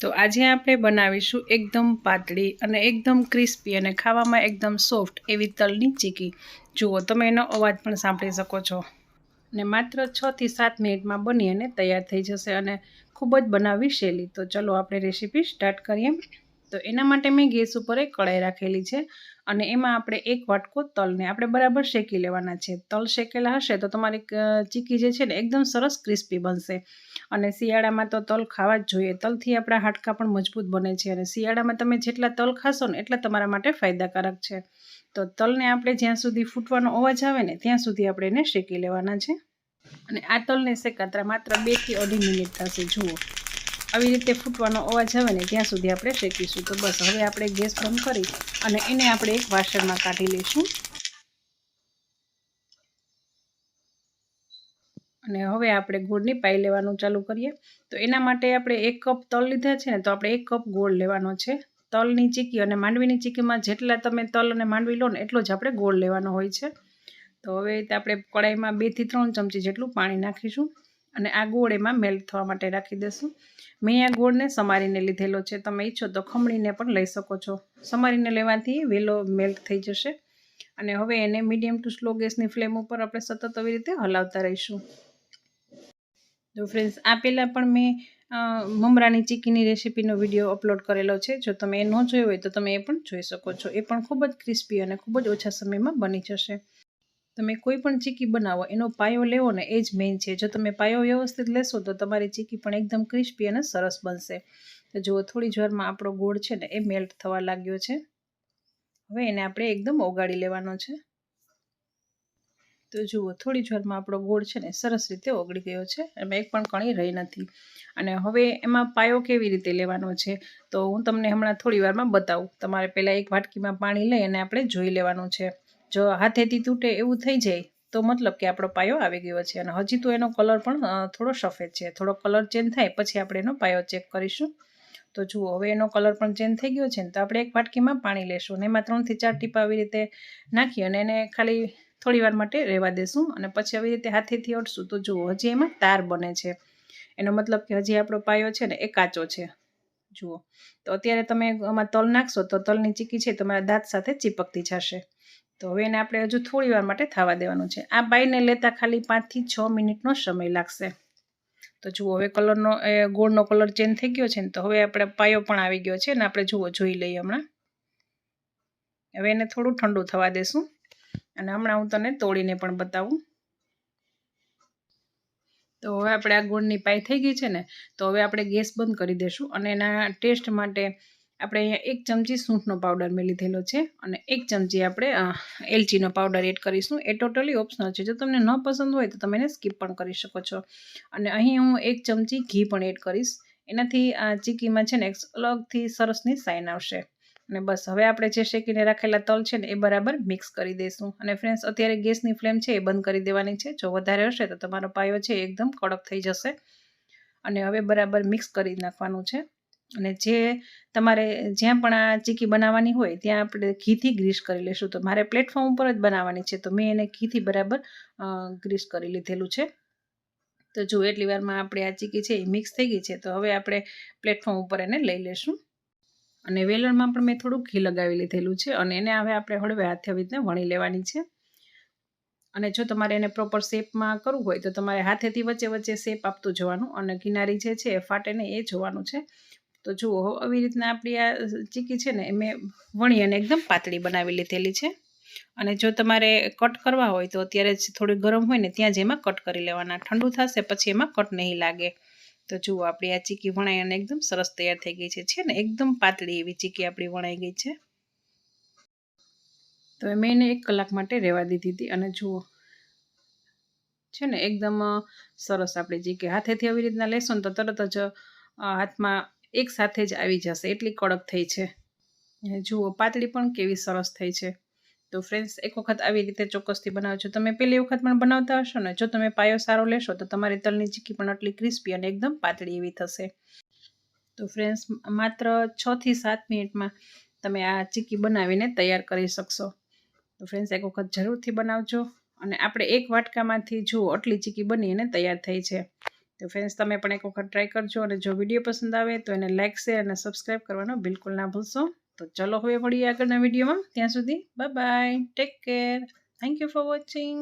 તો આજે આપણે બનાવીશું એકદમ પાતળી અને એકદમ ક્રિસ્પી અને ખાવામાં એકદમ સોફ્ટ એવી તલની ચીકી. જુઓ, તમે એનો અવાજ પણ સાંભળી શકો છો. અને માત્ર છથી સાત મિનિટમાં બની અને તૈયાર થઈ જશે અને ખૂબ જ બનાવવી શેલી. તો ચલો, આપણે રેસીપી સ્ટાર્ટ કરીએ. તો એના માટે મેં ગેસ ઉપર એક કઢાઈ રાખેલી છે અને એમાં આપણે એક વાટકો તલને આપણે બરાબર શેકી લેવાના છે. તલ શેકેલા હશે તો તમારી ચીકી જે છે ને એકદમ સરસ ક્રિસ્પી બનશે. અને શિયાળામાં તો તલ ખાવા જ જોઈએ. તલથી આપણા હાડકાં પણ મજબૂત બને છે અને શિયાળામાં તમે જેટલા તલ ખાશો ને એટલા તમારા માટે ફાયદાકારક છે. તો તલને આપણે જ્યાં સુધી ફૂટવાનો અવાજ આવે ને ત્યાં સુધી આપણે એને શેકી લેવાના છે. અને આ તલને શેકાતા માત્ર બેથી અઢી મિનિટ થશે. જુઓ. આવી રીતે ફૂટવાનો અવાજ આવે ને ત્યાં સુધી આપણે શેકીશું. તો બસ, હવે આપણે ગેસ બંધ કરી અને એને આપણે એક વાસણમાં કાઢી લઈશું. અને હવે આપણે ગોળની પાઈ લેવાનું ચાલુ કરીએ. તો એના માટે આપણે એક કપ તલ લીધા છે ને, તો આપણે એક કપ ગોળ લેવાનો છે. તલની ચીકી અને માંડવીની ચીકીમાં જેટલા તમે તલ અને માંડવી લો ને, એટલો જ આપણે ગોળ લેવાનો હોય છે. તો હવે આપણે કડાઈમાં બેથી ત્રણ ચમચી જેટલું પાણી નાખીશું. અને આ ગોળ એમાં મેલ્ટ થવા માટે રાખી દઈશું. મેં આ ગોળને સમારીને લીધેલો છે. તમે ઈચ્છો તો ખમણીને પણ લઈ શકો છો. સમારીને લેવાથી વેલો મેલ્ટ થઈ જશે. અને હવે એને મીડિયમ ટુ સ્લો ગેસની ફ્લેમ ઉપર આપણે સતત આવી રીતે હલાવતા રહીશું. જો ફ્રેન્ડ્સ આ પહેલાં પણ મેં મમરાની ચીકીની રેસીપીનો વીડિયો અપલોડ કરેલો છે. જો તમે એ ન જોયો હોય તો તમે એ પણ જોઈ શકો છો. એ પણ ખૂબ જ ક્રિસ્પી અને ખૂબ જ ઓછા સમયમાં બની જશે. તમે કોઈ પણ ચીકી બનાવો, એનો પાયો લેવો ને એ જ મેઇન છે. જો તમે પાયો વ્યવસ્થિત લેશો તો તમારી ચીકી પણ એકદમ ક્રિસ્પી અને સરસ બનશે. તો જુઓ, થોડી જ વારમાં આપણો ગોળ છે ને એ મેલ્ટ થવા લાગ્યો છે. હવે એને આપણે એકદમ ઓગાળી લેવાનો છે. તો જુઓ, થોડી જ વારમાં આપણો ગોળ છે ને સરસ રીતે ઓગળી ગયો છે. એમાં એક પણ કણી રહી નથી. અને હવે એમાં પાયો કેવી રીતે લેવાનો છે? તો હું તમને હમણાં થોડી વારમાં બતાવું. તમારે પહેલાં એક વાટકીમાં પાણી લઈ અને આપણે જોઈ લેવાનું છે. જો હાથેથી તૂટે એવું થઈ જાય, તો મતલબ કે આપણો પાયો આવી ગયો છે. અને હજી તો એનો કલર પણ થોડો સફેદ છે. થોડો કલર ચેન્જ થાય, પછી આપણે એનો પાયો ચેક કરીશું. તો જુઓ, હવે એનો કલર પણ ચેન્જ થઈ ગયો છે ને, તો આપણે એક વાટકીમાં પાણી લેશું અને એમાં ત્રણથી ચાર ટીપા આવી રીતે નાખી અને એને ખાલી થોડી વાર માટે રહેવા દેશું અને પછી આવી રીતે હાથેથી અડશું. તો જુઓ, હજી એમાં તાર બને છે. એનો મતલબ કે હજી આપણો પાયો છે ને, એ કાચો છે. જુઓ, તો અત્યારે તમે આમાં તલ નાખશો, તો તલની ચીકી છે તમારા દાંત સાથે ચીપકતી જશે. તો હવે એને આપણે હજુ થોડી વાર માટે થવા દેવાનું છે. આ બાઈને લેતા ખાલી પાંચથી છ મિનિટનો સમય લાગશે. તો જુઓ, હવે કલરનો, એ ગોળનો કલર ચેન્જ થઈ ગયો છે ને, તો હવે આપણે પાયો પણ આવી ગયો છે ને, આપણે જુઓ, જોઈ લઈએ હમણાં. હવે એને થોડું ઠંડુ થવા દેશું. અને હમણાં હું તને તોડીને પણ બતાવું. તો હવે આપણે આ ગોળની પાઈ થઈ ગઈ છે ને, તો હવે આપણે ગેસ બંધ કરી દઈશું અને એના ટેસ્ટ માટે આપણે અહીંયા એક ચમચી સૂંઠનો પાવડર મેં લીધેલો છે અને એક ચમચી આપણે એલચીનો પાવડર એડ કરીશું. એ ટોટલી ઓપ્શનલ છે. જો તમને ન પસંદ હોય તો તમે એને સ્કીપ પણ કરી શકો છો. અને અહીં હું એક ચમચી ઘી પણ એડ કરીશ. એનાથી આ ચીકીમાં છે ને એક અલગથી સરસની સાઇન આવશે. અને બસ, હવે આપણે જે શેકીને રાખેલા તલ છે ને એ બરાબર મિક્સ કરી દઈશું અને ફ્રેન્ડ્સ અત્યારે ગેસની ફ્લેમ છે એ બંધ કરી દેવાની છે. જો વધારે હશે તો તમારો પાયો છે એકદમ કડક થઈ જશે. અને હવે બરાબર મિક્સ કરી નાખવાનું છે. અને જે તમારે જ્યાં પણ આ ચીકી બનાવવાની હોય, ત્યાં આપણે ઘીથી ગ્રીસ કરી લઈશું તો મારે પ્લેટફોર્મ ઉપર જ બનાવવાની છે, તો મેં એને ઘીથી બરાબર ગ્રીસ કરી લીધેલું છે. તો જો એટલી વારમાં આપણે આ ચીકી છે એ મિક્સ થઈ ગઈ છે, તો હવે આપણે પ્લેટફોર્મ ઉપર એને લઈ લઈશું અને વેલણમાં પણ મેં થોડુંક ઘી લગાવી લીધેલું છે, અને એને હવે આપણે હળવે હાથે રીતને વણી લેવાની છે. અને જો તમારે એને પ્રોપર શેપમાં કરવું હોય, તો તમારે હાથેથી વચ્ચે વચ્ચે શેપ આપતું જવાનું, અને કિનારી જે છે એ ફાટે ને એ જોવાનું છે. તો જુઓ આવી રીતના આપણી આ ચીકી છે ને, એ મેં વણી અને એકદમ પાતળી બનાવી લીધેલી છે. અને જો તમારે કટ કરવા હોય તો અત્યારે જ થોડી ગરમ હોય ને, ત્યાં જ એમાં કટ કરી લેવાના. ઠંડુ થશે પછી એમાં કટ નહીં લાગે. તો જુઓ, આપણી આ ચીકી વણાઈ અને એકદમ સરસ તૈયાર થઈ ગઈ છે. છે ને, એકદમ પાતળી એવી ચીકી આપણી વણાઈ ગઈ છે. તો મેં એને એક કલાક માટે રહેવા દીધી. હતી અને જુઓ, છે ને, એકદમ સરસ આપણી ચીકી. હાથેથી આવી રીતના લેશો ને તો તરત જ હાથમાં એક સાથે જ આવી જશે. એટલી કડક થઈ છે. જુઓ, પાતળી પણ કેવી સરસ થઈ છે. તો ફ્રેન્ડ્સ એક વખત આવી રીતે ચોક્કસથી બનાવજો. તમે પહેલી વખત પણ બનાવતા હશો ને, જો તમે પાયો સારો લેશો, તો તમારી તલની ચીકી પણ આટલી ક્રિસ્પી અને એકદમ પાતળી એવી થશે. તો ફ્રેન્ડ્સ માત્ર છથી સાત મિનિટમાં તમે આ ચીકી બનાવીને તૈયાર કરી શકશો. તો ફ્રેન્ડ્સ એક વખત જરૂરથી બનાવજો. અને આપણે એક વાટકામાંથી જુઓ, આટલી ચીકી બનીને તૈયાર થઈ છે. તો ફ્રેન્ડ્સ તમે પણ એક વખત ટ્રાય કરજો અને જો વીડિયો પસંદ આવે તો એને લાઇક શેર અને સબસ્ક્રાઈબ કરવાનો બિલકુલ ના ભૂલશો. તો ચલો હવે મળીએ આગળના વિડીયોમાં ત્યાં સુધી bye bye take care thank you for watching